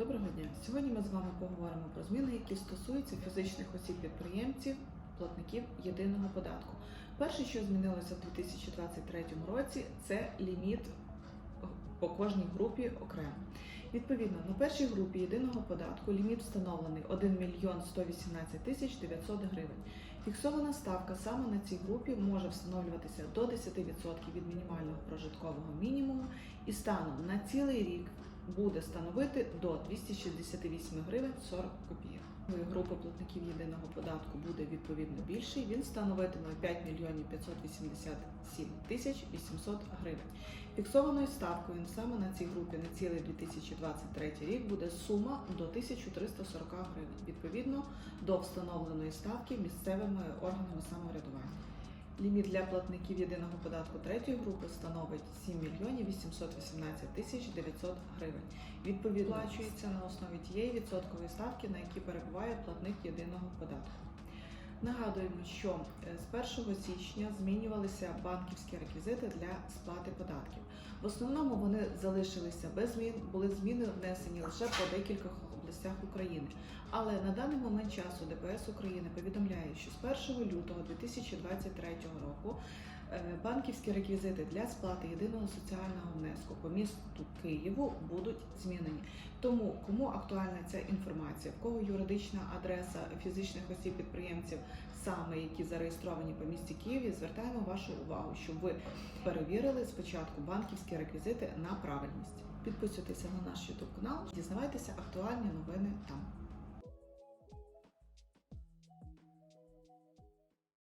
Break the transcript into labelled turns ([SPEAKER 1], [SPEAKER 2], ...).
[SPEAKER 1] Доброго дня! Сьогодні ми з вами поговоримо про зміни, які стосуються фізичних осіб-підприємців, платників єдиного податку. Перше, що змінилося в 2023 році, це ліміт по кожній групі окремо. Відповідно, на першій групі єдиного податку ліміт встановлений 1 мільйон 118 тисяч 900 гривень. Фіксована ставка саме на цій групі може встановлюватися до 10% від мінімального прожиткового мінімуму і станом на цілий рік буде становити до 268 гривень 40 копійок. Група платників єдиного податку буде відповідно більший. Він становитиме 5 мільйонів 587 тисяч 800 гривень. Фіксованою ставкою саме на цій групі на цілий 2023 рік буде сума до 1340 гривень, відповідно до встановленої ставки місцевими органами самоврядування. Ліміт для платників єдиного податку третьої групи становить 7 мільйонів 818 тисяч 900 гривень. Відповідно, сплачується на основі тієї відсоткової ставки, на якій перебуває платник єдиного податку. Нагадуємо, що е, з 1 січня змінювалися банківські реквізити для сплати податків. В основному вони залишилися без змін, були зміни внесені лише по декількох областях України. Але на даний момент часу ДПС України повідомляє, що з 1 лютого 2023 року банківські реквізити для сплати єдиного соціального внеску по місту Києву будуть змінені. Тому кому актуальна ця інформація, в кого юридична адреса фізичних осіб підприємців, саме які зареєстровані по місті Києві, звертаємо вашу увагу, щоб ви перевірили спочатку банківські реквізити на правильність. Підписуйтеся на наш YouTube канал, дізнавайтеся актуальні новини там.